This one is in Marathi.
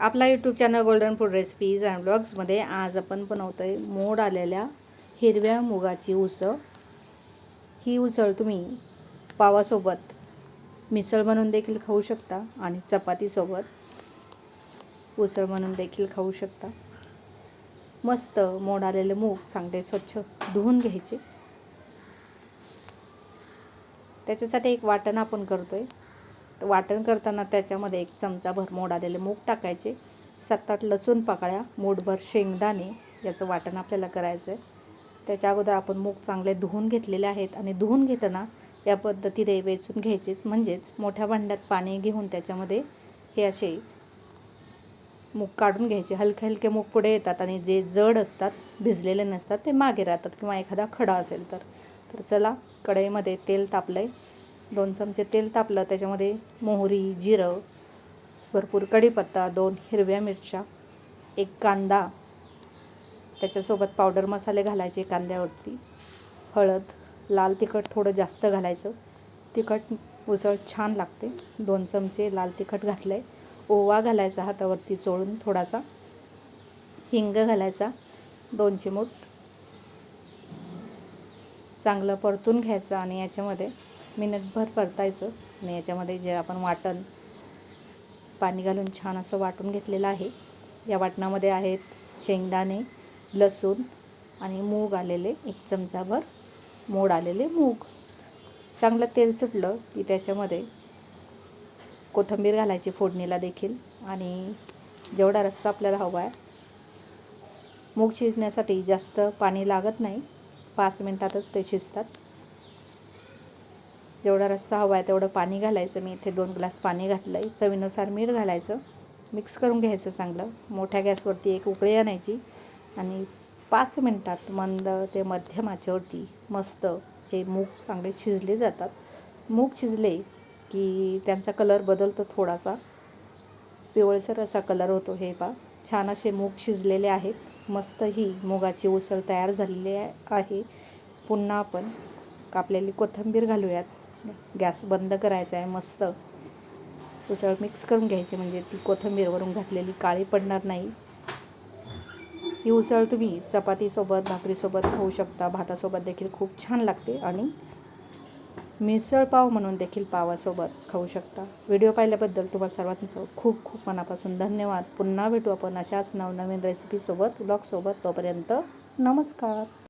आपला YouTube channel golden food recipes and ब्लॉग्समध्ये आज आपण बनवतो आहे मोड आलेल्या हिरव्या मुगाची उसळ. ही उसळ तुम्ही पावासोबत मिसळ म्हणून देखील खाऊ शकता आणि चपातीसोबत उसळ म्हणून देखील खाऊ शकता. मस्त मोड आलेले मूग चांगले स्वच्छ धुवून घ्यायचे. त्याच्यासाठी एक वाटण आपण करतो आहे तर वाटण करताना त्याच्यामध्ये एक चमचाभर मोड आलेले मूग टाकायचे सात आठ लसूण पाकळ्या मूठभर शेंगदाणे याचं वाटण आपल्याला करायचं आहे त्याच्या अगोदर आपण मूग चांगले धुवून घेतलेले आहेत आणि धुवून घेताना या पद्धतीने वेचून घ्यायचे. म्हणजेच मोठ्या भांड्यात पाणी घेऊन त्याच्यामध्ये हे असे मूग काढून घ्यायचे. हलके हलके मूग पुढे येतात आणि जे जड असतात भिजलेले नसतात ते मागे राहतात किंवा एखादा खडा असेल तर. तर चला कढईमध्ये तेल तापलं आहे दोन चमचे तेल तापलं त्याच्यामध्ये मोहरी जिरं भरपूर कढीपत्ता दोन हिरव्या मिरच्या एक कांदा त्याच्यासोबत पावडर मसाले घालायचे कांद्यावरती हळद लाल तिखट थोडं जास्त घालायचं. तिखट उसळ छान लागते. दोन चमचे लाल तिखट घातलं आहे ओवा घालायचा हातावरती चोळून थोडासा. हिंग घालायचा दोन चिमूट चांगलं परतून घ्यायचं आणि याच्यामध्ये मिनिटभर परतायचं आणि याच्यामध्ये जे आपण वाटण पाणी घालून छान असं वाटून घेतलेलं आहे. या वाटणामध्ये आहेत शेंगदाणे लसूण आणि मूग आलेले एक चमचाभर मोड आलेले मूग. चांगलं तेल सुटलं की त्याच्यामध्ये कोथिंबीर घालायची फोडणीला देखील आणि जेवढा रस्सा आपल्याला हवा आहे मूग शिजण्यासाठी जास्त पाणी लागत नाही. पाच मिनटातच ते शिजतात. जेवढा रस्सा हवा आहे तेवढं पाणी घालायचं. मी इथे दोन ग्लास पाणी घातलं आहे चवीनुसार मीठ घालायचं. मिक्स करून घ्यायचं चांगलं. मोठ्या गॅसवरती एक उकळी आणायची. आणि पाच मिनटात मंद ते मध्यम आचेवरती मस्त हे मूग चांगले शिजले जातात. मूग शिजले की त्यांचा कलर बदलतो थोडासा. पिवळसर असा कलर होतो हे पा छान असे मूग शिजलेले आहेत. मस्त ही मुगाची उसळ तयार झालेली आहे. पुन्हा आपण कापलेली कोथिंबीर घालूयात. गॅस बंद करायचा आहे मस्त. उसळ मिक्स करून घ्यायची म्हणजे ती कोथिंबीरवरून घातलेली काळी पडणार नाही. ही उसळ तुम्ही चपातीसोबत भाकरीसोबत खाऊ शकता. भातासोबत देखील खूप छान लागते आणि मिसळ पाव म्हणून देखील पावासोबत खाऊ शकता. व्हिडिओ पाहिल्याबद्दल तुम्हाला सर्वांचं खूप खूप मनापासून धन्यवाद. पुन्हा भेटू आपण अशाच नवनवीन रेसिपीसोबत ब्लॉगसोबत तोपर्यंत नमस्कार.